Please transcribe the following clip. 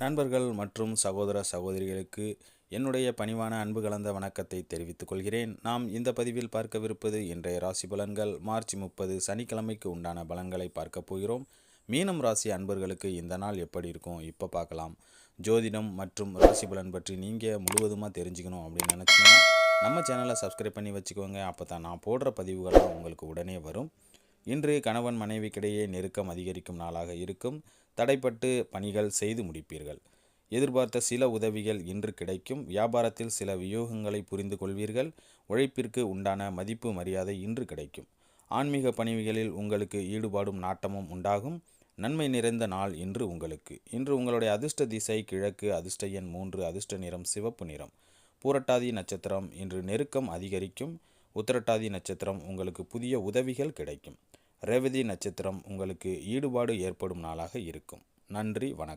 நண்பர்கள் மற்றும் சகோதர சகோதரிகளுக்கு என்னுடைய பணிவான அன்பு கலந்த வணக்கத்தை தெரிவித்துக் கொள்கிறேன். நாம் இந்த பதிவில் பார்க்கவிருப்பது இன்றைய ராசி பலன்கள். மார்ச் முப்பது சனிக்கிழமைக்கு உண்டான பலன்களை பார்க்க போகிறோம். மீனம் ராசி அன்பர்களுக்கு இந்த நாள் எப்படி இருக்கும்? இப்போ பார்க்கலாம். ஜோதிடம் மற்றும் ராசி பலன் பற்றி நீங்கள் முழுவதுமாக தெரிஞ்சுக்கணும் அப்படின்னு நினச்சிங்கன்னா நம்ம சேனலை சப்ஸ்கிரைப் பண்ணி வச்சுக்கோங்க. அப்போ தான் நான் போடுற பதிவுகள்லாம் உங்களுக்கு உடனே வரும். இன்று கணவன் மனைவிக்கிடையே நெருக்கம் அதிகரிக்கும் நாளாக இருக்கும். தடைப்பட்டு பணிகள் செய்து முடிப்பீர்கள். எதிர்பார்த்த சில உதவிகள் இன்று கிடைக்கும். வியாபாரத்தில் சில வியூகங்களை புரிந்து கொள்வீர்கள். உழைப்பிற்கு உண்டான மதிப்பு மரியாதை இன்று கிடைக்கும். ஆன்மீக பணிகளில் உங்களுக்கு ஈடுபாடும் நாட்டமும் உண்டாகும். நன்மை நிறைந்த நாள் இன்று உங்களுக்கு. இன்று உங்களுடைய அதிர்ஷ்ட திசை கிழக்கு அதிர்ஷ்ட எண் மூன்று அதிர்ஷ்ட நிறம் சிவப்பு நிறம். பூரட்டாதி நட்சத்திரம் இன்று நெருக்கம் அதிகரிக்கும். உத்திரட்டாதி நட்சத்திரம் உங்களுக்கு புதிய உதவிகள் கிடைக்கும். ரேவதி நட்சத்திரம் உங்களுக்கு ஈடுபாடு ஏற்படும் நாளாக இருக்கும். நன்றி வணக்கம்.